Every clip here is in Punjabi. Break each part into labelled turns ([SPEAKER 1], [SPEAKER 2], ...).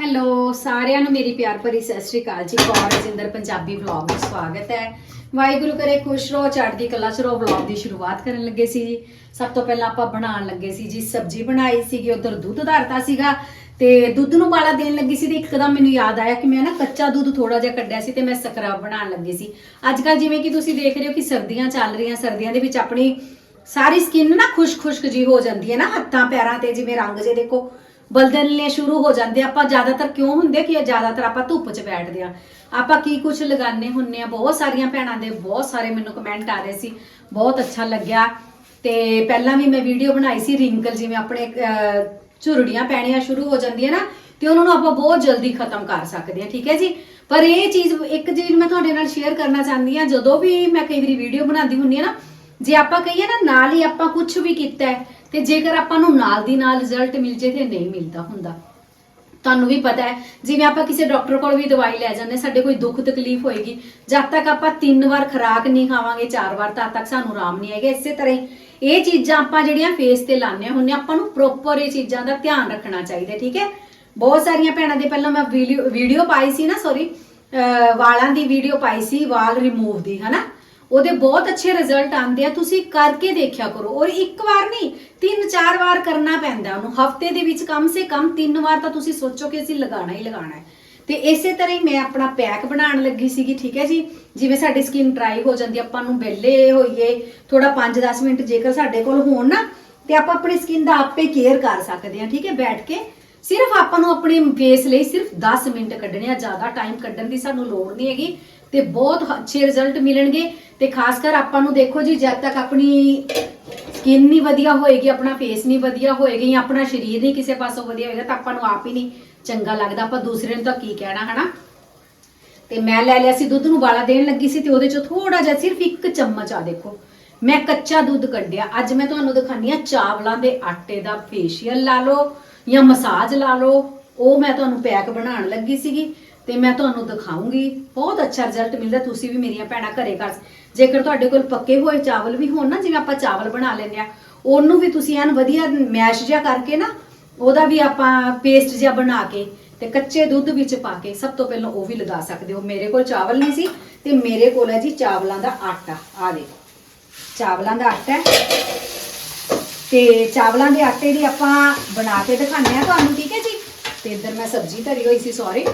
[SPEAKER 1] ਹੈਲੋ ਸਾਰਿਆਂ ਨੂੰ ਮੇਰੀ ਪਿਆਰ ਭਰੀ ਸਤਿ ਸ਼੍ਰੀ ਅਕਾਲ ਜੀ। ਕੌਰ ਰਜਿੰਦਰ, ਪੰਜਾਬੀ ਵਲੌਗ ਵਿੱਚ ਸਵਾਗਤ ਹੈ। ਵਾਹਿਗੁਰੂ ਕਰੇ ਖੁਸ਼ ਰਹੋ, ਚੜ੍ਹਦੀ ਕਲਾ ਚ ਰਹੋ। ਵਲੌਗ ਦੀ ਸ਼ੁਰੂਆਤ ਕਰਨ ਲੱਗੇ ਸੀ ਜੀ। ਸਭ ਤੋਂ ਪਹਿਲਾਂ ਆਪਾਂ ਬਣਾਉਣ ਲੱਗੇ ਸੀ ਜੀ, ਸਬਜ਼ੀ ਬਣਾਈ ਸੀਗੀ। ਉਧਰ ਦੁੱਧ ਧਰਤਾ ਸੀਗਾ ਤੇ ਦੁੱਧ ਨੂੰ ਬਾਲਾ ਦੇਣ ਲੱਗੀ ਸੀ ਤੇ ਇੱਕਦਮ ਮੈਨੂੰ ਯਾਦ ਆਇਆ ਕਿ ਮੈਂ ਨਾ ਕੱਚਾ ਦੁੱਧ ਥੋੜਾ ਜਿਹਾ ਕੱਢਿਆ ਸੀ ਤੇ ਮੈਂ ਸਕਰਬ ਬਣਾਉਣ ਲੱਗੀ ਸੀ। ਅੱਜ ਕੱਲ ਜਿਵੇਂ ਕਿ ਤੁਸੀਂ ਦੇਖ ਰਹੇ ਹੋ ਕਿ ਸਰਦੀਆਂ ਚੱਲ ਰਹੀਆਂ, ਸਰਦੀਆਂ ਦੇ ਵਿੱਚ ਆਪਣੀ ਸਾਰੀ ਸਕਿਨ ਨਾ ਖੁਸ਼ਕ-ਖੁਸ਼ਕ ਜੀ ਹੋ ਜਾਂਦੀ ਹੈ ਨਾ, ਹੱਥਾਂ, ਪੈਰਾਂ ਤੇ ਜਿਵੇਂ ਰੰਗ ਜੇ ਦੇਖੋ। ਬਲਦਲਨੇ ਸ਼ੁਰੂ ਹੋ ਜਾਂਦੇ ਆ। ਆਪਾਂ ਜ਼ਿਆਦਾਤਰ ਕਿਉਂ ਹੁੰਦੇ ਕਿ ਜ਼ਿਆਦਾਤਰ ਆਪਾਂ ਧੁੱਪ 'ਚ ਬੈਠਦੇ ਆ। ਆਪਾਂ ਕੀ ਕੁਝ ਲਗਾਉਂਦੇ ਹੁੰਨੇ ਆ? ਬਹੁਤ ਸਾਰੀਆਂ ਭੈਣਾਂ ਦੇ ਬਹੁਤ ਸਾਰੇ ਮੈਨੂੰ ਕਮੈਂਟ ਆ ਰਹੇ ਸੀ। ਬਹੁਤ ਅੱਛਾ ਲੱਗਿਆ। ਤੇ ਪਹਿਲਾਂ ਵੀ ਮੈਂ ਵੀਡੀਓ ਬਣਾਈ ਸੀ ਰਿੰਕਲ ਜਿਵੇਂ ਆਪਣੇ ਝੁਰੜੀਆਂ ਪੈਣੀਆਂ ਸ਼ੁਰੂ ਹੋ ਜਾਂਦੀਆਂ ਨਾ, ਤੇ ਉਹਨਾਂ ਨੂੰ ਆਪਾਂ ਬਹੁਤ ਜਲਦੀ ਖਤਮ ਕਰ ਸਕਦੇ ਹਾਂ ਠੀਕ ਹੈ ਜੀ? ਪਰ ਇਹ ਚੀਜ਼, ਇੱਕ ਚੀਜ਼ ਮੈਂ ਤੁਹਾਡੇ ਨਾਲ ਸ਼ੇਅਰ ਕਰਨਾ ਚਾਹੁੰਦੀ ਆ ਜਦੋਂ ਵੀ ਮੈਂ ਕਈ ਵਾਰੀ ਵੀਡੀਓ ਬਣਾਉਂਦੀ ਹੁੰਨੀ ਆ ਨਾ, ਜੇ ਆਪਾਂ ਕਹੀਏ ਨਾ, ਨਾਲ ਹੀ ਆਪਾਂ ਕੁਝ ਵੀ ਕੀਤਾ ਹੈ ਤੇ ਜੇਕਰ ਆਪਾਂ ਨੂੰ ਨਾਲ ਦੀ ਨਾਲ ਰਿਜ਼ਲਟ ਮਿਲ ਜੇ ਤੇ ਨਹੀਂ ਮਿਲਦਾ ਹੁੰਦਾ। ਤੁਹਾਨੂੰ ਵੀ ਪਤਾ ਹੈ, ਜਿਵੇਂ ਆਪਾਂ ਕਿਸੇ ਡਾਕਟਰ ਕੋਲ ਵੀ ਦਵਾਈ ਲੈ ਜਾਂਦੇ ਸਾਡੇ ਕੋਈ ਦੁੱਖ ਤਕਲੀਫ ਹੋਏਗੀ। ਜਦ ਤੱਕ ਆਪਾਂ ਤਿੰਨ ਵਾਰ ਖੁਰਾਕ ਨਹੀਂ ਖਾਵਾਂਗੇ, ਚਾਰ ਵਾਰ, ਤਦ ਤੱਕ ਸਾਨੂੰ ਆਰਾਮ ਨਹੀਂ ਆਏਗਾ ਇਸੇ ਤਰ੍ਹਾਂ ਹੀ ਇਹ ਚੀਜ਼ਾਂ ਆਪਾਂ ਜਿਹੜੀਆਂ ਫੇਸ ਤੇ ਲਾਉਂਦੇ ਹੁੰਨੇ ਆਪਾਂ ਨੂੰ ਪ੍ਰੋਪਰ ਇਹ ਚੀਜ਼ਾਂ ਦਾ ਧਿਆਨ ਰੱਖਣਾ ਚਾਹੀਦਾ, ਠੀਕ ਹੈ? ਬਹੁਤ ਸਾਰੀਆਂ ਭੈਣਾਂ ਦੇ ਪਹਿਲਾਂ ਮੈਂ ਵੀਡੀਓ ਵੀਡੀਓ ਪਾਈ ਸੀ ਨਾ ਸੌਰੀ ਵਾਲਾਂ ਦੀ ਵੀਡੀਓ ਪਾਈ ਸੀ, ਵਾਲ ਰਿਮੂਵ ਦੀ, ਹਨਾ? ਉਹਦੇ ਬਹੁਤ ਅੱਛੇ ਰਿਜ਼ਲਟ ਆਉਂਦੇ ਆ, ਤੁਸੀਂ ਕਰਕੇ ਦੇਖਿਆ ਕਰੋ। ਔਰ ਇੱਕ ਵਾਰ ਨਹੀਂ, ਤਿੰਨ ਚਾਰ ਵਾਰ ਕਰਨਾ ਪੈਂਦਾ ਉਹਨੂੰ। ਹਫ਼ਤੇ ਦੇ ਵਿੱਚ ਕਮ ਸੇ ਕਮ ਤਿੰਨ ਵਾਰ ਤਾਂ ਤੁਸੀਂ ਸੋਚੋ ਕਿ ਅਸੀਂ ਲਗਾਉਣਾ ਹੀ ਲਗਾਉਣਾ ਹੈ। ਤੇ ਇਸੇ ਤਰ੍ਹਾਂ ਹੀ ਮੈਂ ਆਪਣਾ ਪੈਕ ਬਣਾਉਣ ਲੱਗੀ ਸੀਗੀ, ਠੀਕ ਹੈ ਜੀ? ਜਿਵੇਂ ਸਾਡੀ ਸਕਿਨ ਡਰਾਈ ਹੋ ਜਾਂਦੀ ਆਪਾਂ ਨੂੰ ਵਿਹਲੇ ਹੋਈਏ ਥੋੜਾ 5-10 ਮਿੰਟ ਜੇਕਰ ਸਾਡੇ ਕੋਲ ਹੋਣ ਨਾ, ਤੇ ਆਪਾਂ ਆਪਣੀ ਸਕਿਨ ਦਾ ਆਪੇ ਕੇਅਰ ਕਰ ਸਕਦੇ ਹਾਂ, ਠੀਕ ਹੈ? ਬੈਠ ਕੇ ਸਿਰਫ ਆਪਾਂ ਨੂੰ ਆਪਣੇ ਫੇਸ ਲਈ ਸਿਰਫ 10 ਮਿੰਟ ਕੱਢਣੇ ਆ, ਜ਼ਿਆਦਾ ਟਾਈਮ ਕੱਢਣ ਦੀ ਸਾਨੂੰ ਲੋੜ ਨਹੀਂ ਹੈਗੀ। ਤੇ ਬਹੁਤ ਅੱਛੇ ਰਿਜ਼ਲਟ ਮਿਲਣਗੇ ਤੇ ਖਾਸ ਕਰ ਆਪਾਂ ਨੂੰ ਦੇਖੋ ਜੀ, ਜਦ ਤੱਕ ਆਪਣੀ ਸਕਿਨ ਨਹੀਂ ਵਧੀਆ ਹੋਏਗੀ, ਆਪਣਾ ਫੇਸ ਨਹੀਂ ਵਧੀਆ ਹੋਏਗਾ ਜਾਂ ਆਪਣਾ ਸਰੀਰ ਨਹੀਂ ਕਿਸੇ ਪਾਸੋਂ ਵਧੀਆ ਹੋਏਗਾ, ਤਾਂ ਆਪਾਂ ਨੂੰ ਆਪ ਹੀ ਨਹੀਂ ਚੰਗਾ ਲੱਗਦਾ। ਆਪਾਂ ਦੂਸਰੇ ਨੂੰ ਤਾਂ ਕੀ ਕਹਿਣਾ, ਹਨਾ? ਤੇ ਮੈਂ ਲੈ ਲਿਆ ਸੀ ਦੁੱਧ ਨੂੰ ਬਾਲਾ ਦੇਣ ਲੱਗੀ ਸੀ ਤੇ ਉਹਦੇ ਚੋਂ ਥੋੜਾ ਜਿਹਾ ਸਿਰਫ ਇੱਕ ਚਮਚ ਆ ਦੇਖੋ। ਮੈਂ ਕੱਚਾ ਦੁੱਧ ਕੱਢਿਆ। ਅੱਜ ਮੈਂ ਤੁਹਾਨੂੰ ਦਿਖਾਨੀ ਆ ਚਾਵਲਾਂ ਦੇ ਆਟੇ ਦਾ ਫੇਸ਼ੀਅਲ ਲਾ ਲਓ ਜਾਂ ਮਸਾਜ ਲਾ ਲਓ। ਉਹ ਮੈਂ ਤੁਹਾਨੂੰ ਪੈਕ ਬਣਾਉਣ ਲੱਗੀ ਸੀਗੀ। ਤੇ ਮੈਂ ਤੁਹਾਨੂੰ ਦਿਖਾਉਂਗੀ। ਬਹੁਤ ਅੱਛਾ ਰਿਜ਼ਲਟ ਮਿਲਦਾ, ਤੁਸੀਂ ਵੀ ਮੇਰੀਆਂ ਭੈਣਾਂ ਘਰੇ ਕਰ ਜੇਕਰ ਤੁਹਾਡੇ ਕੋਲ ਪੱਕੇ ਹੋਏ ਚਾਵਲ ਵੀ ਹੋਣ ਨਾ, ਜਿਵੇਂ ਆਪਾਂ ਚਾਵਲ ਬਣਾ ਲੈਂਦੇ ਆ ਉਹਨੂੰ ਵੀ ਤੁਸੀਂ ਐਨ ਵਧੀਆ ਮੈਸ਼ ਜਿਹਾ ਕਰਕੇ ਨਾ, ਉਹਦਾ ਵੀ ਆਪਾਂ ਪੇਸਟ ਜਿਹਾ ਬਣਾ ਕੇ ਤੇ ਕੱਚੇ ਦੁੱਧ ਵਿੱਚ ਪਾ ਕੇ ਸਭ ਤੋਂ ਪਹਿਲਾਂ ਉਹ ਵੀ ਲਗਾ ਸਕਦੇ ਹੋ। ਮੇਰੇ ਕੋਲ ਚਾਵਲ ਨਹੀਂ ਸੀ ਤੇ ਮੇਰੇ ਕੋਲ ਹੈ ਜੀ ਚਾਵਲਾਂ ਦਾ ਆਟਾ। ਆ ਦੇਖੋ, ਚਾਵਲਾਂ ਦਾ ਆਟਾ ਤੇ ਚਾਵਲਾਂ ਦੇ ਆਟੇ ਦੀ ਆਪਾਂ ਬਣਾ ਕੇ ਦਿਖਾਉਂਦੇ ਆ ਤੁਹਾਨੂੰ, ਠੀਕ ਹੈ ਜੀ? ਤੇ ਇੱਧਰ ਮੈਂ ਸਬਜ਼ੀ ਧਰੀ ਹੋਈ ਸੀ ਸੌਰੀ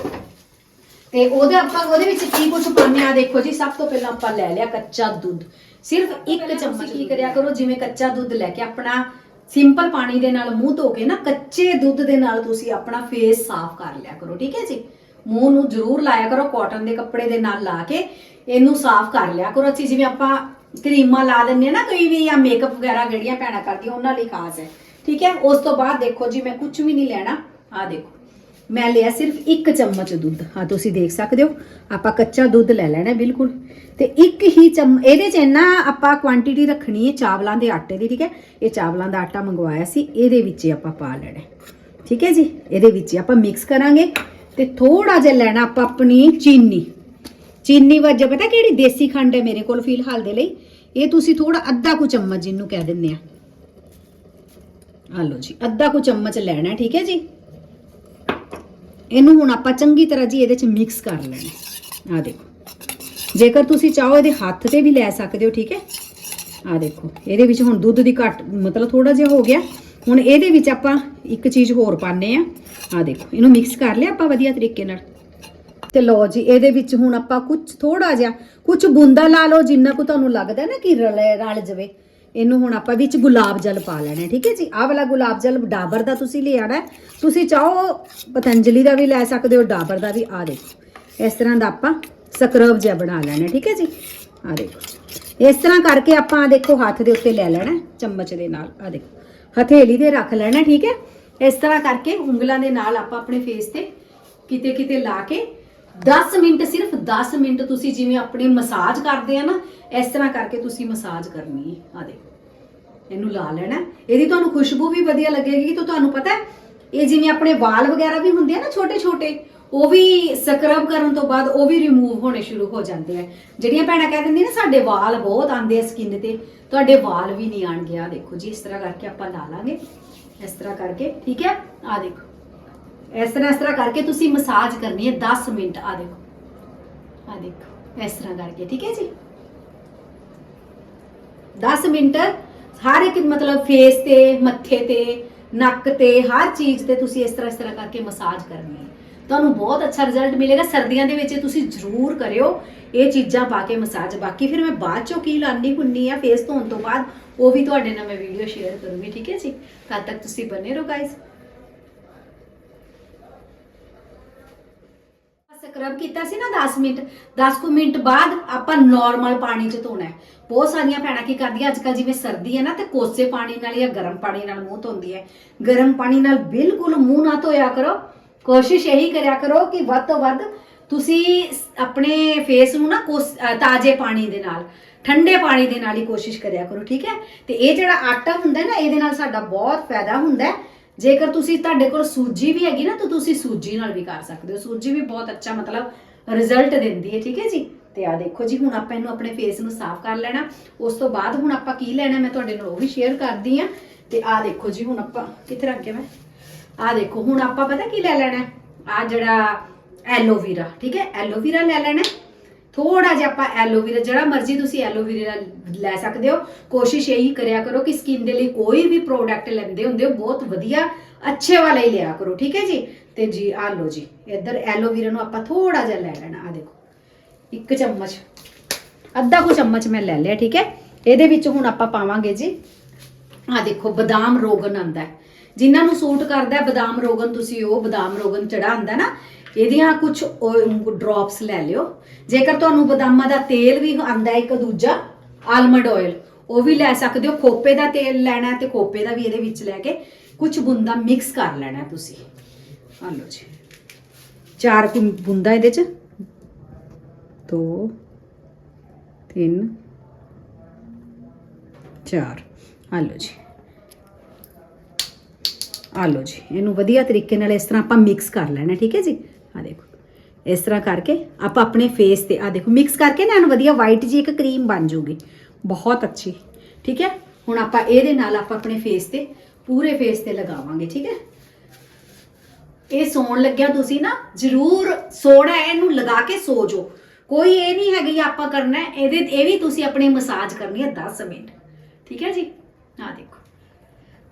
[SPEAKER 1] ਤੇ ਉਹਦੇ ਆਪਾਂ ਉਹਦੇ ਵਿੱਚ ਕੀ ਕੁਝ ਪਾਉਂਦੇ ਆ? ਦੇਖੋ ਜੀ ਸਭ ਤੋਂ ਪਹਿਲਾਂ ਆਪਾਂ ਲੈ ਲਿਆ ਕੱਚਾ ਦੁੱਧ। ਸਿਰਫ ਇੱਕ ਚਮਚ ਕੀ ਕਰਿਆ ਕਰੋ ਜਿਵੇਂ ਕੱਚਾ ਦੁੱਧ ਲੈ ਕੇ ਆਪਣਾ ਸਿੰਪਲ ਪਾਣੀ ਦੇ ਨਾਲ ਮੂੰਹ ਧੋ ਕੇ ਨਾ ਕੱਚੇ ਦੁੱਧ ਦੇ ਨਾਲ ਤੁਸੀਂ ਆਪਣਾ ਫੇਸ ਸਾਫ਼ ਕਰ ਲਿਆ ਕਰੋ ਠੀਕ ਹੈ ਜੀ? ਮੂੰਹ ਨੂੰ ਜ਼ਰੂਰ ਲਾਇਆ ਕਰੋ ਕਾਟਨ ਦੇ ਕੱਪੜੇ ਦੇ ਨਾਲ ਲਾ ਕੇ ਇਹਨੂੰ ਸਾਫ਼ ਕਰ ਲਿਆ ਕਰੋ। ਅੱਛੀ ਜਿਵੇਂ ਆਪਾਂ ਕਰੀਮਾਂ ਲਾ ਦਿੰਦੇ ਆ ਨਾ ਕੋਈ ਵੀ ਜਾਂ ਮੇਕਅਪ ਵਗੈਰਾ ਜਿਹੜੀਆਂ ਭੈਣਾਂ ਕਰਦੀਆਂ ਉਹਨਾਂ ਲਈ ਖਾਸ ਹੈ। ਠੀਕ ਹੈ? ਉਸ ਤੋਂ ਬਾਅਦ ਦੇਖੋ ਜੀ ਮੈਂ ਕੁਝ ਵੀ ਨਹੀਂ ਲੈਣਾ। ਆ ਦੇਖੋ। ਮੈਂ ਲਿਆ ਸਿਰਫ ਇੱਕ ਚਮਚ ਦੁੱਧ। ਹਾਂ, ਤੁਸੀਂ ਦੇਖ ਸਕਦੇ ਹੋ, ਆਪਾਂ ਕੱਚਾ ਦੁੱਧ ਲੈ ਲੈਣਾ ਬਿਲਕੁਲ। ਤੇ ਇੱਕ ਹੀ ਚਮ, ਇਹਦੇ ਚ ਇੰਨਾ ਆਪਾਂ ਕੁਆਂਟੀਟੀ ਰੱਖਣੀ ਹੈ ਚਾਵਲਾਂ ਦੇ ਆਟੇ ਦੀ, ਠੀਕ ਹੈ? ਇਹ ਚਾਵਲਾਂ ਦਾ ਆਟਾ ਮੰਗਵਾਇਆ ਸੀ, ਇਹਦੇ ਵਿੱਚ ਆਪਾਂ ਪਾ ਲੈਣਾ। ਠੀਕ ਹੈ ਜੀ? ਇਹਦੇ ਵਿੱਚ ਆਪਾਂ ਮਿਕਸ ਕਰਾਂਗੇ ਤੇ ਥੋੜਾ ਜਿਹਾ ਲੈਣਾ ਆਪਾਂ ਆਪਣੀ ਚੀਨੀ। ਚੀਨੀ ਵਜੇ ਪਤਾ ਕਿਹੜੀ ਦੇਸੀ ਖੰਡ ਹੈ ਮੇਰੇ ਕੋਲ ਫਿਲਹਾਲ ਦੇ ਲਈ? ਇਹ ਤੁਸੀਂ ਥੋੜਾ ਅੱਧਾ ਕੁ ਚਮਚ ਜਿਹਨੂੰ ਕਹਿ ਦਿੰਦੇ ਆ। ਆ ਲਓ ਜੀ, ਅੱਧਾ ਕੁ ਚਮਚ ਲੈਣਾ, ਠੀਕ ਹੈ ਜੀ? ਇਹਨੂੰ ਹੁਣ ਆਪਾਂ ਚੰਗੀ ਤਰ੍ਹਾਂ ਜੀ ਇਹਦੇ ਚ ਮਿਕਸ ਕਰ ਲੈਣਾ। ਆ ਦੇਖੋ। ਜੇਕਰ ਤੁਸੀਂ ਚਾਹੋ ਇਹਦੇ ਹੱਥ ਤੇ ਵੀ ਲੈ ਸਕਦੇ ਹੋ, ਠੀਕ ਹੈ? ਆ ਦੇਖੋ। ਇਹਦੇ ਵਿੱਚ ਹੁਣ ਦੁੱਧ ਦੀ ਘੱਟ, ਮਤਲਬ ਥੋੜਾ ਜਿਹਾ ਹੋ ਗਿਆ। ਹੁਣ ਇਹਦੇ ਵਿੱਚ ਆਪਾਂ ਇੱਕ ਚੀਜ਼ ਹੋਰ ਪਾਣੇ ਆ ਆ ਦੇਖੋ। ਇਹਨੂੰ ਮਿਕਸ ਕਰ ਲਿਆ ਆਪਾਂ ਵਧੀਆ ਤਰੀਕੇ ਨਾਲ। ਤੇ ਲਓ ਜੀ, ਇਹਦੇ ਵਿੱਚ ਹੁਣ ਆਪਾਂ ਕੁਝ ਥੋੜਾ ਜਿਹਾ ਕੁਝ ਬੂੰਦਾ ਲਾ ਲਓ, ਜਿੰਨਾ ਕੁ ਤੁਹਾਨੂੰ ਲੱਗਦਾ ਨਾ ਕਿ ਰਲ ਰਲ ਜਵੇ। ਇਹਨੂੰ ਹੁਣ ਆਪਾਂ ਵਿੱਚ ਗੁਲਾਬ ਜਲ ਪਾ ਲੈਣਾ ਠੀਕ ਹੈ ਜੀ? ਆਹ ਵਾਲਾ ਗੁਲਾਬ ਜਲ ਡਾਬਰ ਦਾ ਤੁਸੀਂ ਲਿਆਣਾ ਤੁਸੀਂ ਚਾਹੋ ਪਤੰਜਲੀ ਦਾ ਵੀ ਲੈ ਸਕਦੇ ਹੋ, ਡਾਬਰ ਦਾ ਵੀ। ਆ ਦੇਖੋ, ਇਸ ਤਰ੍ਹਾਂ ਦਾ ਆਪਾਂ ਸਕਰਬ ਜਿਹਾ ਬਣਾ ਲੈਣਾ ਠੀਕ ਹੈ ਜੀ? ਆ ਦੇਖੋ, ਇਸ ਤਰ੍ਹਾਂ ਕਰਕੇ ਆਪਾਂ ਆਹ ਦੇਖੋ ਹੱਥ ਦੇ ਉੱਤੇ ਲੈ ਲੈਣਾ ਚਮਚ ਦੇ ਨਾਲ। ਆ ਦੇਖੋ, ਹਥੇਲੀ ਤੇ ਰੱਖ ਲੈਣਾ ਠੀਕ ਹੈ? ਇਸ ਤਰ੍ਹਾਂ ਕਰਕੇ ਉਂਗਲਾਂ ਦੇ ਨਾਲ ਆਪਾਂ ਆਪਣੇ ਫੇਸ ਤੇ ਕਿਤੇ ਕਿਤੇ ਲਾ ਕੇ 10 ਮਿੰਟ ਸਿਰਫ 10 ਮਿੰਟ ਤੁਸੀਂ ਜਿਵੇਂ ਆਪਣੇ ਮਸਾਜ ਕਰਦੇ ਆ ਨਾ, ਇਸ ਤਰ੍ਹਾਂ ਕਰਕੇ ਤੁਸੀਂ ਮਸਾਜ ਕਰਨੀ ਹੈ। ਆ ਦੇਖੋ, ਇਹਨੂੰ ਲਾ ਲੈਣਾ। ਇਹਦੀ ਤੁਹਾਨੂੰ ਖੁਸ਼ਬੂ ਵੀ ਵਧੀਆ ਲੱਗੇਗੀ ਤਾਂ ਤੁਹਾਨੂੰ ਪਤਾ ਹੈ, ਇਹ ਜਿਵੇਂ ਆਪਣੇ ਵਾਲ ਵਗੈਰਾ ਵੀ ਹੁੰਦੇ ਆ ਨਾ ਛੋਟੇ ਛੋਟੇ ਉਹ ਵੀ ਸਕਰਬ ਕਰਨ ਤੋਂ ਬਾਅਦ ਉਹ ਵੀ ਰਿਮੂਵ ਹੋਣੇ ਸ਼ੁਰੂ ਹੋ ਜਾਂਦੇ ਆ। ਜਿਹੜੀਆਂ ਭੈਣਾਂ ਕਹਿ ਦਿੰਦੀਆਂ ਨਾ, ਸਾਡੇ ਵਾਲ ਬਹੁਤ ਆਉਂਦੇ ਆ ਸਕਿਨ ਤੇ, ਤੁਹਾਡੇ ਵਾਲ ਵੀ ਨਹੀਂ ਆਣਗੇ ਆ ਦੇਖੋ ਜੀ, ਇਸ ਤਰ੍ਹਾਂ ਕਰਕੇ ਆਪਾਂ ਲਾ ਲਾਂਗੇ। ਇਸ ਤਰ੍ਹਾਂ ਕਰਕੇ, ਠੀਕ ਹੈ? ਆ ਦੇਖੋ। ਇਸ ਤਰ੍ਹਾਂ ਇਸ ਤਰ੍ਹਾਂ ਕਰਕੇ ਤੁਸੀਂ ਮਸਾਜ ਕਰਨੀ ਹੈ 10 ਮਿੰਟ। ਆ ਦੇਖੋ। ਆ ਦੇਖੋ। ਇਸ ਤਰ੍ਹਾਂ ਕਰਕੇ, ਠੀਕ ਹੈ ਜੀ? 10 ਮਿੰਟ, ਹਰ ਇੱਕ ਮਤਲਬ ਫੇਸ ਤੇ, ਮੱਥੇ ਤੇ, ਨੱਕ ਤੇ, ਹਰ ਚੀਜ਼ ਤੇ ਤੁਸੀਂ ਇਸ ਤਰ੍ਹਾਂ ਇਸ ਤਰ੍ਹਾਂ ਕਰਕੇ ਮਸਾਜ ਕਰਨੀ ਹੈ। ਤੁਹਾਨੂੰ ਬਹੁਤ ਅੱਛਾ ਰਿਜ਼ਲਟ ਮਿਲੇਗਾ। ਸਰਦੀਆਂ ਦੇ ਵਿੱਚ ਤੁਸੀਂ ਜ਼ਰੂਰ ਕਰਿਓ। ਇਹ ਚੀਜ਼ਾਂ ਪਾ ਕੇ ਮਸਾਜ ਬਾਕੀ ਫਿਰ ਮੈਂ ਬਾਅਦ ਚੋਂ ਕੀ ਲਾਣੀ ਹੁੰਨੀ ਆ ਫੇਸ ਧੋਣ ਤੋਂ ਬਾਅਦ, ਉਹ ਵੀ ਤੁਹਾਡੇ ਨਾਲ ਮੈਂ ਵੀਡੀਓ ਸ਼ੇਅਰ ਕਰੂੰਗੀ, ਠੀਕ ਹੈ ਜੀ? ਤਦ ਤੱਕ ਤੁਸੀਂ ਬਨੇ ਰਹੋ ਗਾਇਸ ਸਕਰਬ ਕੀਤਾ ਸੀ ਨਾ 10 ਮਿੰਟ 10 ਕੁ ਮਿੰਟ ਬਾਅਦ ਆਪਾਂ ਨਾਰਮਲ ਪਾਣੀ 'ਚ ਧੋਣਾ ਹੈ। ਬਹੁਤ ਸਾਰੀਆਂ ਭੈਣਾਂ ਕੀ ਕਰਦੀਆਂ ਅੱਜ ਕੱਲ ਜਿਵੇਂ ਸਰਦੀ ਹੈ ਨਾ, ਤੇ ਕੋਸੇ ਪਾਣੀ ਨਾਲ ਜਾਂ ਗਰਮ ਪਾਣੀ ਨਾਲ ਮੂੰਹ ਧੋਂਦੀ ਹੈ। ਗਰਮ ਪਾਣੀ ਨਾਲ ਬਿਲਕੁਲ ਮੂੰਹ ਨਾ ਧੋਇਆ ਕਰੋ। ਕੋਸ਼ਿਸ਼ ਇਹੀ ਕਰਿਆ ਕਰੋ ਕਿ ਵੱਧ ਤੋਂ ਵੱਧ ਤੁਸੀਂ ਆਪਣੇ ਫੇਸ ਨੂੰ ਨਾ ਕੋਸ- ਤਾਜ਼ੇ ਪਾਣੀ ਦੇ ਨਾਲ, ਠੰਡੇ ਪਾਣੀ ਦੇ ਨਾਲ ਹੀ ਕੋਸ਼ਿਸ਼ ਕਰਿਆ ਕਰੋ, ਠੀਕ ਹੈ? ਤੇ ਇਹ ਜਿਹੜਾ ਆਟਾ ਹੁੰਦਾ ਨਾ, ਇਹਦੇ ਨਾਲ ਸਾਡਾ ਬਹੁਤ ਫਾਇਦਾ ਹੁੰਦਾ ਹੈ। ਜੇਕਰ ਤੁਸੀਂ ਤੁਹਾਡੇ ਕੋਲ ਸੂਜੀ ਵੀ ਹੈਗੀ ਨਾ, ਤਾਂ ਤੁਸੀਂ ਸੂਜੀ ਨਾਲ ਵੀ ਕਰ ਸਕਦੇ ਹੋ। ਸੂਜੀ ਵੀ ਬਹੁਤ ਅੱਛਾ ਮਤਲਬ ਰਿਜ਼ਲਟ ਦਿੰਦੀ ਹੈ, ਠੀਕ ਹੈ ਜੀ? ਤੇ ਆ ਦੇਖੋ ਜੀ, ਹੁਣ ਆਪਾਂ ਇਹਨੂੰ ਆਪਣੇ ਫੇਸ ਨੂੰ ਸਾਫ਼ ਕਰ ਲੈਣਾ। ਉਸ ਤੋਂ ਬਾਅਦ ਹੁਣ ਆਪਾਂ ਕੀ ਲੈਣਾ, ਮੈਂ ਤੁਹਾਡੇ ਨਾਲ ਉਹ ਵੀ ਸ਼ੇਅਰ ਕਰਦੀ ਆ ਤੇ ਆ ਦੇਖੋ ਜੀ, ਹੁਣ ਆਪਾਂ ਕਿੱਥੇ ਰੱਖ ਗਿਆ ਮੈਂ? ਆ ਦੇਖੋ, ਹੁਣ ਆਪਾਂ ਪਤਾ ਕੀ ਲੈ ਲੈਣਾ? ਆ ਜਿਹੜਾ ਐਲੋਵੀਰਾ ਠੀਕ ਹੈ? ਐਲੋਵੀਰਾ ਲੈ ਲੈਣਾ। ਥੋੜਾ ਜਿਹਾ ਆਪਾਂ ਐਲੋਵੀਰਾ ਜਿਹੜਾ ਮਰਜ਼ੀ ਤੁਸੀਂ ਐਲੋਵੀਰਾ ਲੈ ਸਕਦੇ ਹੋ, ਕੋਸ਼ਿਸ਼ ਇਹੀ ਕਰਿਆ ਕਰੋ ਕਿ ਸਕਿਨ ਦੇ ਲਈ ਕੋਈ ਵੀ ਪ੍ਰੋਡਕਟ ਲੈਂਦੇ ਹੁੰਦੇ ਹੋ, ਬਹੁਤ ਵਧੀਆ, ਅੱਛੇ ਵਾਲਾ ਹੀ ਲਿਆ ਕਰੋ, ਠੀਕ ਹੈ ਜੀ? ਤੇ ਜੀ ਆ ਲਓ ਜੀ, ਇੱਧਰ ਐਲੋਵੀਰਾ ਨੂੰ ਆਪਾਂ ਥੋੜਾ ਜਿਹਾ ਲੈ ਲੈਣਾ ਆ ਦੇਖੋ, ਇੱਕ ਚਮਚ, ਅੱਧਾ ਕੁ ਚਮਚ ਮੈਂ ਲੈ ਲਿਆ, ਠੀਕ ਹੈ? ਇਹਦੇ ਵਿੱਚ ਹੁਣ ਆਪਾਂ ਪਾਵਾਂਗੇ ਜੀ ਆ ਦੇਖੋ, ਬਦਾਮ ਰੋਗਨ ਆਂਦਾ ਹੈ। ਜਿਨ੍ਹਾਂ ਨੂੰ ਸੂਟ ਕਰਦਾ ਹੈ, ਬਦਾਮ ਰੋਗਨ ਤੁਸੀਂ ਉਹ ਬਦਾਮ ਰੋਗਨ ਚੜਾ ਚੜਾਉਂਦਾ ਨਾ ਇਹਦੀਆਂ ਕੁਝ ਡ੍ਰੌਪਸ ਲੈ ਲਿਓ। ਜੇਕਰ ਤੁਹਾਨੂੰ ਬਦਾਮਾਂ ਦਾ ਤੇਲ ਵੀ ਆਂਦਾ ਇੱਕ ਦੂਜਾ ਆਲਮੰਡ ਆਇਲ ਉਹ ਵੀ ਲੈ ਸਕਦੇ ਹੋ। ਖੋਪੇ ਦਾ ਤੇਲ ਲੈਣਾ ਹੈ ਤੇ ਖੋਪੇ ਦਾ ਵੀ ਇਹਦੇ ਵਿੱਚ ਲੈ ਕੇ ਕੁਝ ਬੂੰਦਾਂ ਮਿਕਸ ਕਰ ਲੈਣਾ ਤੁਸੀਂ। ਆ ਲਓ ਜੀ। ਚਾਰ ਕੁ ਇਹਦੇ ਚ। ਦੋ, ਤਿੰਨ, ਚਾਰ। ਆ ਲਓ ਜੀ। ਆ ਲਓ ਜੀ। ਇਹਨੂੰ ਵਧੀਆ ਤਰੀਕੇ ਨਾਲ ਇਸ ਤਰ੍ਹਾਂ ਆਪਾਂ ਮਿਕਸ ਕਰ ਲੈਣਾ, ਠੀਕ ਹੈ ਜੀ? ਆ ਦੇਖੋ। ਇਸ ਤਰ੍ਹਾਂ ਕਰਕੇ ਆਪਾਂ ਆਪਣੇ ਫੇਸ ਤੇ ਆ ਦੇਖੋ ਮਿਕਸ ਕਰਕੇ ਨਾ ਇਹਨੂੰ ਵਧੀਆ ਵਾਈਟ ਜੀ ਇੱਕ ਕਰੀਮ ਬਣ ਜੂਗੀ ਬਹੁਤ ਅੱਛੀ। ਠੀਕ ਹੈ? ਹੁਣ ਆਪਾਂ ਇਹਦੇ ਨਾਲ ਆਪਾਂ ਆਪਣੇ ਫੇਸ ਤੇ, ਪੂਰੇ ਫੇਸ ਤੇ ਲਗਾਵਾਂਗੇ, ਠੀਕ ਹੈ? ਇਹ ਸੌਣ ਲੱਗਿਆ ਤੁਸੀਂ ਨਾ, ਜ਼ਰੂਰ ਸੋਣਾ ਇਹਨੂੰ ਲਗਾ ਕੇ ਸੋ ਜਾਓ। ਕੋਈ ਇਹ ਨਹੀਂ ਹੈਗੀ ਆਪਾਂ ਕਰਨਾ ਇਹਦੇ, ਇਹ ਵੀ ਤੁਸੀਂ ਆਪਣੀ ਮਸਾਜ ਕਰਨੀ ਹੈ 10 ਮਿੰਟ। ਠੀਕ ਹੈ ਜੀ? ਆ ਦੇਖੋ।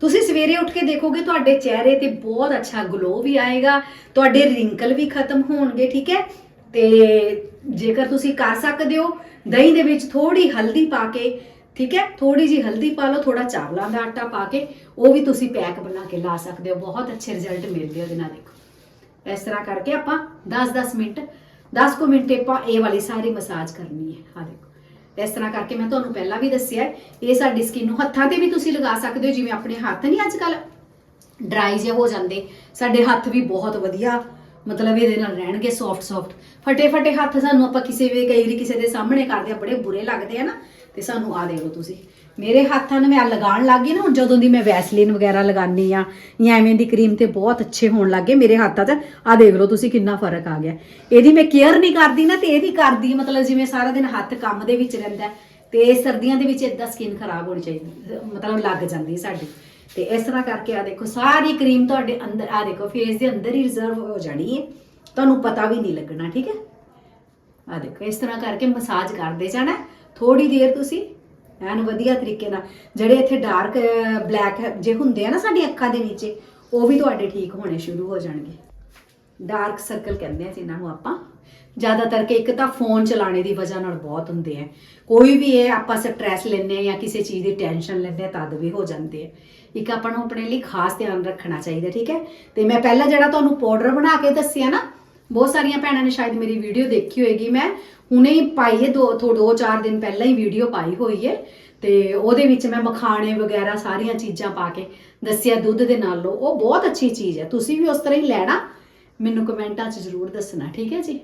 [SPEAKER 1] ਤੁਸੀਂ ਸਵੇਰੇ ਉੱਠ ਕੇ ਦੇਖੋਗੇ ਤੁਹਾਡੇ ਚਿਹਰੇ ਤੇ ਬਹੁਤ ਅੱਛਾ ਗਲੋ ਵੀ ਆਏਗਾ, ਤੁਹਾਡੇ ਰਿੰਕਲ ਵੀ ਖਤਮ ਹੋਣਗੇ, ਠੀਕ ਹੈ? ਤੇ ਜੇਕਰ ਤੁਸੀਂ ਕਰ ਸਕਦੇ ਹੋ, ਦਹੀਂ ਦੇ ਵਿੱਚ ਥੋੜੀ ਹਲਦੀ ਪਾ ਕੇ, ਠੀਕ ਹੈ? ਥੋੜੀ ਜੀ ਹਲਦੀ ਪਾ ਲਓ ਥੋੜਾ ਚਾਵਲਾਂ ਦਾ ਆਟਾ ਪਾ ਕੇ, ਉਹ ਵੀ ਤੁਸੀਂ ਪੈਕ ਬਣਾ ਕੇ ਲਾ ਸਕਦੇ ਹੋ, ਬਹੁਤ ਅੱਛੇ ਰਿਜ਼ਲਟ ਮਿਲਦੇ ਉਹਦੇ ਨਾਲ ਦੇਖੋ। ਇਸ ਤਰ੍ਹਾਂ ਕਰਕੇ ਆਪਾਂ 10-10 ਮਿੰਟ 10 ਕੁ ਮਿੰਟ ਆਪਾਂ ਇਹ ਵਾਲੀ ਸਾਰੀ ਮਸਾਜ ਕਰਨੀ ਹੈ ਆ ਦੇਖੋ। ਇਸ ਤਰ੍ਹਾਂ ਕਰਕੇ ਮੈਂ ਤੁਹਾਨੂੰ ਪਹਿਲਾਂ ਵੀ ਦੱਸਿਆ ਇਹ ਸਾਡੀ ਸਕਿਨ ਨੂੰ ਹੱਥਾਂ ਤੇ ਵੀ ਤੁਸੀਂ ਲਗਾ ਸਕਦੇ ਹੋ, ਜਿਵੇਂ ਆਪਣੇ ਹੱਥ ਨਹੀਂ ਅੱਜ ਕੱਲ ਡਰਾਈ ਜਿਹੇ ਹੋ ਜਾਂਦੇ। ਸਾਡੇ ਹੱਥ ਵੀ ਬਹੁਤ ਵਧੀਆ, ਮਤਲਬ ਇਹਦੇ ਨਾਲ ਰਹਿਣਗੇ ਸੌਫਟ ਸੌਫਟ ਫਟੇ ਫਟੇ ਹੱਥ ਸਾਨੂੰ ਆਪਾਂ ਕਿਸੇ ਵੀ, ਕਈ ਵਾਰੀ ਕਿਸੇ ਦੇ ਸਾਹਮਣੇ ਕਰਦੇ ਆ, ਬੜੇ ਬੁਰੇ ਲੱਗਦੇ ਆ ਨਾ। ਤੇ ਸਾਨੂੰ ਆ ਦੇਖੋ ਤੁਸੀਂ। ਮੇਰੇ ਹੱਥਾਂ ਨੂੰ ਮੈਂ ਆਹ ਲਗਾਉਣ ਲੱਗ ਗਈ ਨਾ ਹੁਣ ਜਦੋਂ ਦੀ ਮੈਂ ਵੈਸਲੀਨ ਵਗੈਰਾ ਲਗਾਨੀ ਆ ਜਾਂ ਐਵੇਂ ਦੀ ਕਰੀਮ ਤੇ ਬਹੁਤ ਅੱਛੇ ਹੋਣ ਲੱਗੇ ਮੇਰੇ ਹੱਥਾਂ 'ਚ ਆ ਦੇਖ ਲਓ ਤੁਸੀਂ ਕਿੰਨਾ ਫ਼ਰਕ ਆ ਗਿਆ। ਇਹਦੀ ਮੈਂ ਕੇਅਰ ਨਹੀਂ ਕਰਦੀ ਨਾ ਤੇ ਇਹਦੀ ਕਰਦੀ ਮਤਲਬ ਜਿਵੇਂ ਸਾਰਾ ਦਿਨ ਹੱਥ ਕੰਮ ਦੇ ਵਿੱਚ ਰਹਿੰਦਾ ਹੈ, ਤੇ ਸਰਦੀਆਂ ਦੇ ਵਿੱਚ ਇਦਾਂ ਸਕਿਨ ਖਰਾਬ ਹੋਣੀ ਚਾਹੀਦੀ ਮਤਲਬ ਲੱਗ ਜਾਂਦੀ ਹੈ ਸਾਡੀ। ਤੇ ਇਸ ਤਰ੍ਹਾਂ ਕਰਕੇ ਆ ਦੇਖੋ ਸਾਰੀ ਕਰੀਮ ਤੁਹਾਡੇ ਅੰਦਰ ਆ ਦੇਖੋ ਫੇਸ ਦੇ ਅੰਦਰ ਹੀ ਰਿਜ਼ਰਵ ਹੋ ਜਾਣੀ ਹੈ। ਤੁਹਾਨੂੰ ਪਤਾ ਵੀ ਨਹੀਂ ਲੱਗਣਾ ਠੀਕ ਹੈ? ਆ ਦੇਖੋ ਇਸ ਤਰ੍ਹਾਂ ਕਰਕੇ ਮਸਾਜ ਕਰਦੇ ਜਾਣਾ ਥੋੜੀ ਦੇਰ ਤੁਸੀਂ ਐਨ ਵਧੀਆ ਤਰੀਕੇ ਨਾਲ, ਜਿਹੜੇ ਇੱਥੇ ਡਾਰਕ ਬਲੈਕ ਜੇ ਹੁੰਦੇ ਆ ਨਾ ਸਾਡੀ ਅੱਖਾਂ ਦੇ ਨੀਚੇ, ਉਹ ਵੀ ਤੁਹਾਡੇ ਠੀਕ ਹੋਣੇ ਸ਼ੁਰੂ ਹੋ ਜਾਣਗੇ। ਡਾਰਕ ਸਰਕਲ ਕਹਿੰਦੇ ਆ ਜਿਨ੍ਹਾਂ ਨੂੰ ਆਪਾਂ। ਜ਼ਿਆਦਾਤਰ ਕਿ ਇੱਕ ਤਾਂ ਫੋਨ ਚਲਾਣੇ ਦੀ ਵਜ੍ਹਾ ਨਾਲ ਬਹੁਤ ਹੁੰਦੇ ਆ। ਕੋਈ ਵੀ ਇਹ ਆਪਾਂ ਸਟ੍ਰੈਸ ਲੈਂਦੇ ਆ ਜਾਂ ਕਿਸੇ ਚੀਜ਼ ਦੀ ਟੈਨਸ਼ਨ ਲੈਂਦੇ ਆ, ਤਦ ਵੀ ਹੋ ਜਾਂਦੇ ਆ। ਇੱਕ ਆਪਾਂ ਨੂੰ ਆਪਣੇ ਲਈ ਖਾਸ ਧਿਆਨ ਰੱਖਣਾ ਚਾਹੀਦਾ, ਠੀਕ ਹੈ? ਤੇ ਮੈਂ ਪਹਿਲਾਂ ਜਿਹੜਾ ਤੁਹਾਨੂੰ ਪਾਊਡਰ ਬਣਾ ਕੇ ਦੱਸਿਆ ਨਾ ਬਹੁਤ ਸਾਰੀਆਂ ਭੈਣਾਂ ਨੇ ਸ਼ਾਇਦ ਮੇਰੀ ਵੀਡੀਓ ਦੇਖੀ ਹੋਏਗੀ। ਮੈਂ ਹੁਣੇ ਹੀ ਪਾਈ ਹੈ, ਦੋ ਥੋ ਦੋ ਚਾਰ ਦਿਨ ਪਹਿਲਾਂ ਹੀ ਵੀਡੀਓ ਪਾਈ ਹੋਈ ਹੈ। ਤੇ ਉਹਦੇ ਵਿੱਚ ਮੈਂ ਮਖਾਣੇ ਵਗੈਰਾ ਸਾਰੀਆਂ ਚੀਜ਼ਾਂ ਪਾ ਕੇ ਦੱਸਿਆ, ਦੁੱਧ ਦੇ ਨਾਲ ਲਓ। ਉਹ ਬਹੁਤ ਅੱਛੀ ਚੀਜ਼ ਹੈ। ਤੁਸੀਂ ਵੀ ਉਸ ਤਰ੍ਹਾਂ ਹੀ ਲੈਣਾ। ਮੈਨੂੰ ਕਮੈਂਟਾਂ 'ਚ ਜ਼ਰੂਰ ਦੱਸਣਾ। ਠੀਕ ਹੈ ਜੀ?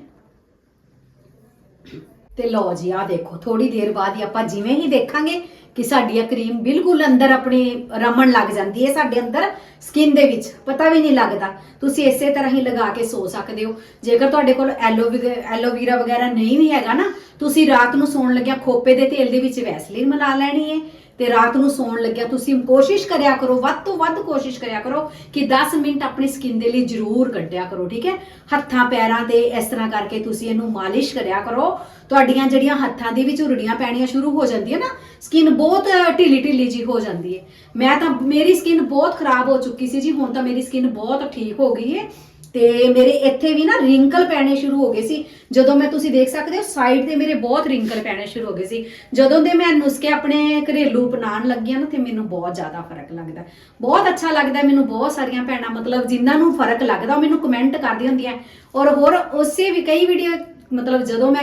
[SPEAKER 1] ਤੇ ਲਓ ਜੀ ਆ ਦੇਖੋ ਥੋੜੀ ਦੇਰ ਬਾਅਦ ਹੀ ਆਪਾਂ ਜਿਵੇਂ ਹੀ ਦੇਖਾਂਗੇ ਕਿ ਸਾਡੀ ਇਹ ਕਰੀਮ ਬਿਲਕੁਲ ਅੰਦਰ ਆਪਣੇ ਰਮਣ ਲੱਗ ਜਾਂਦੀ ਹੈ, ਸਾਡੇ ਅੰਦਰ ਸਕਿਨ ਦੇ ਵਿੱਚ, ਪਤਾ ਵੀ ਨਹੀਂ ਲੱਗਦਾ। ਤੁਸੀਂ ਇਸੇ ਤਰ੍ਹਾਂ ਹੀ ਲਗਾ ਕੇ ਸੋ ਸਕਦੇ ਹੋ। ਜੇਕਰ ਤੁਹਾਡੇ ਕੋਲ ਐਲੋਵੀ- ਐਲੋਵੀਰਾ ਵਗੈਰਾ ਨਹੀਂ ਵੀ ਹੈਗਾ ਨਾ, ਤੁਸੀਂ ਰਾਤ ਨੂੰ ਸੌਣ ਲੱਗਿਆ ਖੋਪੇ ਦੇ ਤੇਲ ਦੇ ਵਿੱਚ ਵੈਸਲੀਨ ਮਿਲਾ ਲੈਣੀ ਹੈ। ਤੇ ਰਾਤ ਨੂੰ ਸੌਣ ਲੱਗਿਆ। ਤੁਸੀਂ ਕੋਸ਼ਿਸ਼ ਕਰਿਆ ਕਰੋ, ਵੱਧ ਤੋਂ ਵੱਧ ਕੋਸ਼ਿਸ਼ ਕਰਿਆ ਕਰੋ ਕਿ 10 ਮਿੰਟ ਆਪਣੀ ਸਕਿਨ ਦੇ ਲਈ ਜ਼ਰੂਰ ਕੱਢਿਆ ਕਰੋ, ਠੀਕ ਹੈ? ਹੱਥਾਂ, ਪੈਰਾਂ ਤੇ ਇਸ ਤਰ੍ਹਾਂ ਕਰਕੇ ਤੁਸੀਂ ਇਹਨੂੰ ਮਾਲਿਸ਼ ਕਰਿਆ ਕਰੋ। ਤੁਹਾਡੀਆਂ ਜਿਹੜੀਆਂ ਹੱਥਾਂ ਦੀ ਵੀ ਝੁਰੜੀਆਂ ਪੈਣੀਆਂ ਸ਼ੁਰੂ ਹੋ ਜਾਂਦੀਆਂ ਨਾ ਸਕਿਨ ਬਹੁਤ ਢਿੱਲੀ ਢਿੱਲੀ ਜੀ ਹੋ ਜਾਂਦੀ ਹੈ। ਮੈਂ ਤਾਂ, ਮੇਰੀ ਸਕਿਨ ਬਹੁਤ ਖਰਾਬ ਹੋ ਚੁੱਕੀ ਸੀ ਜੀ, ਹੁਣ ਤਾਂ ਮੇਰੀ ਸਕਿਨ ਬਹੁਤ ਠੀਕ ਹੋ ਗਈ ਹੈ। ਤੇ ਮੇਰੇ ਇੱਥੇ ਵੀ ਨਾ ਰਿੰਕਲ ਪੈਣੇ ਸ਼ੁਰੂ ਹੋ ਗਏ ਸੀ। ਜਦੋਂ ਮੈਂ ਤੁਸੀਂ ਦੇਖ ਸਕਦੇ ਹੋ ਸਾਈਡ ਤੇ ਮੇਰੇ ਬਹੁਤ ਰਿੰਕਲ ਪੈਣੇ ਸ਼ੁਰੂ ਹੋ ਗਏ ਸੀ। ਜਦੋਂ ਦੇ ਮੈਂ ਨੁਸਖੇ ਆਪਣੇ ਘਰੇਲੂ ਅਪਣਾਉਣ ਲੱਗੀ ਹਾਂ ਨਾ, ਤੇ ਮੈਨੂੰ ਬਹੁਤ ਜ਼ਿਆਦਾ ਫ਼ਰਕ ਲੱਗਦਾ ਬਹੁਤ ਅੱਛਾ ਲੱਗਦਾ ਮੈਨੂੰ ਬਹੁਤ ਸਾਰੀਆਂ ਭੈਣਾਂ, ਮਤਲਬ ਜਿਨ੍ਹਾਂ ਨੂੰ ਫ਼ਰਕ ਲੱਗਦਾ, ਉਹ ਮੈਨੂੰ ਕਮੈਂਟ ਕਰਦੀਆਂ ਹੁੰਦੀਆਂ ਔਰ ਹੋਰ ਉਸੇ ਵੀ ਕਈ ਵੀਡੀਓ ਮਤਲਬ ਜਦੋਂ ਮੈਂ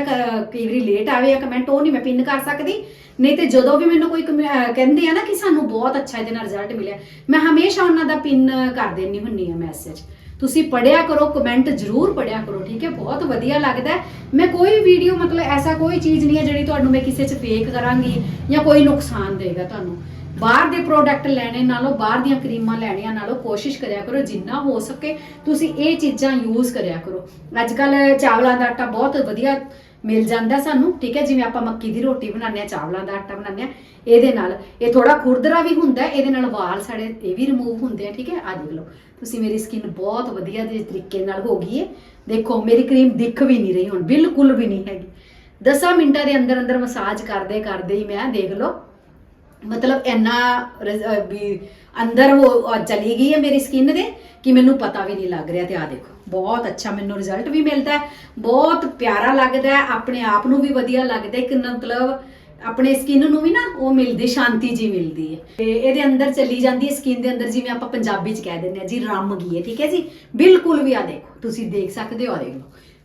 [SPEAKER 1] ਕਈ ਵਾਰੀ ਲੇਟ ਆਵੇ ਜਾਂ ਕਮੈਂਟ ਉਹ ਨਹੀਂ ਮੈਂ ਪਿੰਨ ਕਰ ਸਕਦੀ। ਨਹੀਂ ਤੇ ਜਦੋਂ ਵੀ ਮੈਨੂੰ ਕੋਈ ਕਮੈ- ਕਹਿੰਦੇ ਆ ਨਾ ਕਿ ਸਾਨੂੰ ਬਹੁਤ ਅੱਛਾ ਇਹਦੇ ਨਾਲ ਰਿਜ਼ਲਟ ਮਿਲਿਆ, ਮੈਂ ਹਮੇਸ਼ਾ ਉਹਨਾਂ ਦਾ ਪਿੰਨ ਕਰ ਦੇਣੀ ਹੁੰਨੀ ਆ ਮੈਸੇਜ ਤੁਸੀਂ ਪੜਿਆ ਕਰੋ ਕਮੈਂਟ ਜ਼ਰੂਰ ਪੜਿਆ ਕਰੋ, ਠੀਕ ਹੈ? ਬਹੁਤ ਵਧੀਆ ਲੱਗਦਾ ਮੈਂ ਕੋਈ ਵੀਡੀਓ ਮਤਲਬ ਐਸਾ ਕੋਈ ਚੀਜ਼ ਨਹੀਂ ਹੈ ਜਿਹੜੀ ਤੁਹਾਨੂੰ ਮੈਂ ਕਿਸੇ 'ਚ ਫੇਕ ਕਰਾਂਗੀ ਜਾਂ ਕੋਈ ਨੁਕਸਾਨ ਦੇਗਾ ਤੁਹਾਨੂੰ। ਬਾਹਰ ਦੇ ਪ੍ਰੋਡਕਟ ਲੈਣੇ ਨਾਲੋਂ, ਬਾਹਰ ਦੀਆਂ ਕਰੀਮਾਂ ਲੈਣੀਆਂ ਨਾਲੋਂ ਕੋਸ਼ਿਸ਼ ਕਰਿਆ ਕਰੋ, ਜਿੰਨਾ ਹੋ ਸਕੇ ਤੁਸੀਂ ਇਹ ਚੀਜ਼ਾਂ ਯੂਜ਼ ਕਰਿਆ ਕਰੋ। ਅੱਜ ਕੱਲ ਚਾਵਲਾਂ ਦਾ ਆਟਾ ਬਹੁਤ ਵਧੀਆ ਮਿਲ ਜਾਂਦਾ ਸਾਨੂੰ, ਠੀਕ ਹੈ? ਜਿਵੇਂ ਆਪਾਂ ਮੱਕੀ ਦੀ ਰੋਟੀ ਬਣਾਉਂਦੇ ਆ ਚਾਵਲਾਂ ਦਾ ਆਟਾ ਬਣਾਉਂਦੇ ਆ ਇਹਦੇ ਨਾਲ ਇਹ ਥੋੜਾ ਖੁਰਦਰਾ ਵੀ ਹੁੰਦਾ ਇਹਦੇ ਨਾਲ ਵਾਲ ਸਾਡੇ ਇਹ ਵੀ ਰਿਮੂਵ ਹੁੰਦੇ ਆ, ਠੀਕ ਹੈ? ਆ ਦੇਖ ਲਓ। ਤੁਸੀਂ ਮੇਰੀ ਸਕਿਨ ਬਹੁਤ ਵਧੀਆ ਦੇ ਤਰੀਕੇ ਨਾਲ ਹੋ ਗਈ ਹੈ। ਦੇਖੋ, ਮੇਰੀ ਕਰੀਮ ਦਿਖ ਵੀ ਨਹੀਂ ਰਹੀ ਹੁਣ, ਬਿਲਕੁਲ ਵੀ ਨਹੀਂ ਹੈਗੀ। 10 ਮਿੰਟਾਂ ਦੇ ਅੰਦਰ ਅੰਦਰ ਮਸਾਜ ਕਰਦੇ ਕਰਦੇ ਹੀ ਮੈਂ ਦੇਖ ਲਓ, ਮਤਲਬ ਇੰਨਾ ਵੀ ਅੰਦਰ ਉਹ ਚਲੀ ਗਈ ਹੈ ਮੇਰੀ ਸਕਿਨ ਦੇ ਕਿ ਮੈਨੂੰ ਪਤਾ ਵੀ ਨਹੀਂ ਲੱਗ ਰਿਹਾ ਤੇ ਆ ਦੇਖੋ, ਬਹੁਤ ਅੱਛਾ ਮੈਨੂੰ ਰਿਜ਼ਲਟ ਵੀ ਮਿਲਦਾ ਹੈ, ਬਹੁਤ ਪਿਆਰਾ ਲੱਗਦਾ ਹੈ, ਆਪਣੇ ਆਪ ਨੂੰ ਵੀ ਵਧੀਆ ਲੱਗਦਾ ਹੈ ਕਿ ਮਤਲਬ ਆਪਣੇ ਸਕਿਨ ਨੂੰ ਵੀ ਨਾ ਉਹ ਮਿਲਦੀ, ਸ਼ਾਂਤੀ ਜੀ ਮਿਲਦੀ ਹੈ। ਤੇ ਇਹਦੇ ਅੰਦਰ ਚਲੀ ਜਾਂਦੀ ਹੈ ਸਕਿਨ ਦੇ ਅੰਦਰ, ਜਿਵੇਂ ਆਪਾਂ ਪੰਜਾਬੀ ਚ ਕਹਿ ਦਿੰਦੇ ਆ ਜੀ ਰਮ ਗਈ ਹੈ, ਠੀਕ ਹੈ ਜੀ? ਬਿਲਕੁਲ ਵੀ ਆ ਦੇਖੋ, ਤੁਸੀਂ ਦੇਖ ਸਕਦੇ ਹੋ ਆ ਦੇਖ ਲਓ।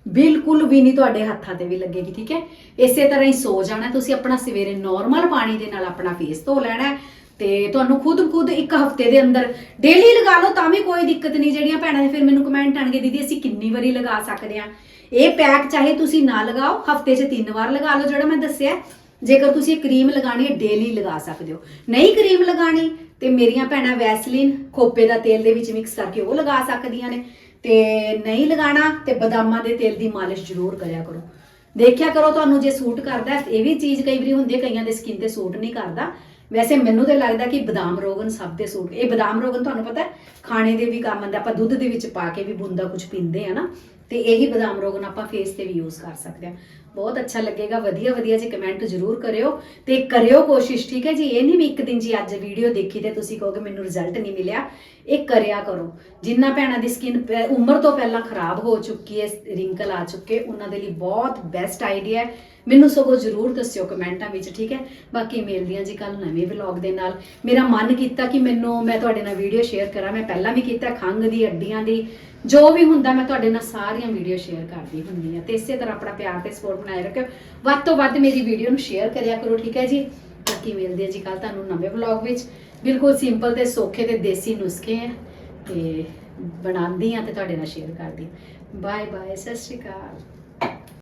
[SPEAKER 1] ਬਿਲਕੁਲ ਵੀ ਨਹੀਂ ਤੁਹਾਡੇ ਹੱਥਾਂ ਤੇ ਵੀ ਲੱਗੇਗੀ, ਠੀਕ ਹੈ? ਇਸੇ ਤਰ੍ਹਾਂ ਹੀ ਸੋ ਜਾਣਾ, ਤੁਸੀਂ ਆਪਣਾ ਸਵੇਰੇ ਨਾਰਮਲ ਪਾਣੀ ਦੇ ਨਾਲ ਆਪਣਾ ਫੇਸ ਧੋ ਲੈਣਾ ਹੈ ਤੇ ਤੁਹਾਨੂੰ ਖੁਦ ਖੁਦ ਇੱਕ ਹਫ਼ਤੇ ਦੇ ਅੰਦਰ ਡੇਲੀ ਲਗਾ ਲਓ, ਤਾਂ ਵੀ ਕੋਈ ਦਿੱਕਤ ਨਹੀਂ। ਜਿਹੜੀਆਂ ਭੈਣਾਂ ਨੇ ਫਿਰ ਮੈਨੂੰ ਕਮੈਂਟ ਆਣਗੇ ਦੀਦੀ, ਅਸੀਂ ਕਿੰਨੀ ਵਾਰੀ ਲਗਾ ਸਕਦੇ ਆ ਇਹ ਪੈਕ ਚਾਹੇ ਤੁਸੀਂ ਨਾ ਲਗਾਓ, ਹਫ਼ਤੇ 'ਚ ਤਿੰਨ ਵਾਰ ਲਗਾ ਲਓ, ਜਿਹੜਾ ਮੈਂ ਦੱਸਿਆ ਜੇਕਰ ਤੁਸੀਂ ਕਰੀਮ ਲਗਾਣੀ ਹੈ ਡੇਲੀ ਲਗਾ ਸਕਦੇ ਹੋ। ਨਹੀਂ ਕਰੀਮ ਲਗਾਣੀ ਤੇ ਮੇਰੀਆਂ ਭੈਣਾਂ ਵੈਸਲੀਨ ਖੋਪੇ ਦਾ ਤੇਲ ਦੇ ਵਿੱਚ ਮਿਕਸ ਕਰਕੇ ਉਹ ਲਗਾ ਸਕਦੀਆਂ ਨੇ। ਤੇ ਨਹੀਂ ਲਗਾਣਾ ਤੇ ਬਦਾਮਾਂ ਦੇ ਤੇਲ ਦੀ ਮਾਲਿਸ਼ ਜ਼ਰੂਰ ਕਰਿਆ ਕਰੋ। ਦੇਖਿਆ ਕਰੋ ਤੁਹਾਨੂੰ ਜੇ ਸੂਟ ਕਰਦਾ ਇਹ ਵੀ ਚੀਜ਼ ਕਈ ਵਾਰੀ ਹੁੰਦੀ ਹੈ, ਕਈਆਂ ਦੇ ਸਕਿਨ ਤੇ ਸੂਟ ਨਹੀਂ ਕਰਦਾ। ਵੈਸੇ ਮੈਨੂੰ ਤੇ ਲੱਗਦਾ ਕਿ ਬਦਾਮ ਰੋਗਨ ਸਭ ਦੇ ਸੂਟ ਇਹ ਬਦਾਮ ਰੋਗਨ ਤੁਹਾਨੂੰ ਪਤਾ ਖਾਣੇ ਦੇ ਵੀ ਕੰਮ ਆਉਂਦਾ ਆਪਾਂ ਦੁੱਧ ਦੇ ਵਿੱਚ ਪਾ ਕੇ ਵੀ ਬੂੰਦਾ ਕੁਝ ਪੀਂਦੇ ਆ ਨਾ, ਤੇ ਇਹੀ ਬਦਾਮ ਰੋਗਨ ਆਪਾਂ ਫੇਸ ਤੇ ਵੀ ਯੂਜ਼ ਕਰ ਸਕਦੇ ਆ। ਬਹੁਤ ਅੱਛਾ ਲੱਗੇਗਾ, ਵਧੀਆ ਵਧੀਆ ਜਿਹੇ ਕਮੈਂਟ ਜ਼ਰੂਰ ਕਰਿਓ ਤੇ ਕਰਿਓ ਕੋਸ਼ਿਸ਼, ਠੀਕ ਹੈ ਜੀ? ਇਹ ਨਹੀਂ ਵੀ ਇੱਕ ਦਿਨ ਜੀ ਅੱਜ ਵੀਡੀਓ ਦੇਖੀ ਤੇ ਤੁਸੀਂ ਕਹੋਗੇ ਮੈਨੂੰ ਰਿਜ਼ਲਟ ਨਹੀਂ ਮਿਲਿਆ। ਇਹ ਕਰਿਆ ਕਰੋ। ਜਿੰਨਾ ਭੈਣਾਂ ਦੀ ਸਕਿਨ ਉਮਰ ਤੋਂ ਪਹਿਲਾਂ ਖਰਾਬ ਹੋ ਚੁੱਕੀ ਹੈ ਰਿੰਕਲ ਆ ਚੁੱਕੇ, ਉਹਨਾਂ ਦੇ ਲਈ ਬਹੁਤ ਬੈਸਟ ਆਈਡੀਆ ਹੈ। ਮੈਨੂੰ ਸਗੋਂ ਜ਼ਰੂਰ ਦੱਸਿਓ ਕਮੈਂਟਾਂ ਵਿੱਚ, ਠੀਕ ਹੈ? ਬਾਕੀ ਮਿਲਦੀਆਂ ਜੀ ਕੱਲ ਨਵੇਂ ਵਲੌਗ ਦੇ ਨਾਲ। ਮੇਰਾ ਮਨ ਕੀਤਾ ਕਿ ਮੈਨੂੰ, ਮੈਂ ਤੁਹਾਡੇ ਨਾਲ ਵੀਡੀਓ ਸ਼ੇਅਰ ਕਰਾਂ। ਮੈਂ ਪਹਿਲਾਂ ਵੀ ਕੀਤਾ ਖੰਗ ਦੀ ਅੱਡੀਆਂ ਦੀ, ਜੋ ਵੀ ਹੁੰਦਾ ਮੈਂ ਤੁਹਾਡੇ ਨਾਲ ਸਾਰੀਆਂ ਵੀਡੀਓ ਸ਼ੇਅਰ ਕਰਦੀ ਹੁੰਦੀ ਆ ਤੇ ਇਸੇ ਤਰ੍ਹਾਂ ਆਪਣਾ ਪਿਆਰ ਤੇ ਸਪੋਰਟ ਬਣਾਏ ਰੱਖਿਓ। ਵੱਧ ਤੋਂ ਵੱਧ ਮੇਰੀ ਵੀਡੀਓ ਨੂੰ ਸ਼ੇਅਰ ਕਰਿਆ ਕਰੋ, ਠੀਕ ਹੈ ਜੀ? ਬਾਕੀ ਮਿਲਦੇ ਆ ਜੀ ਕੱਲ ਤੁਹਾਨੂੰ ਨਵੇਂ ਵਲੌਗ ਵਿੱਚ ਬਿਲਕੁਲ ਸਿੰਪਲ ਤੇ ਸੌਖੇ ਤੇ ਦੇਸੀ ਨੁਸਖੇ ਆ। ਤੇ ਬਣਾਉਂਦੀ ਆ ਤੇ ਤੁਹਾਡੇ ਨਾਲ ਸ਼ੇਅਰ ਕਰਦੀ ਬਾਏ ਬਾਏ ਸਤਿ ਸ਼੍ਰੀ ਅਕਾਲ।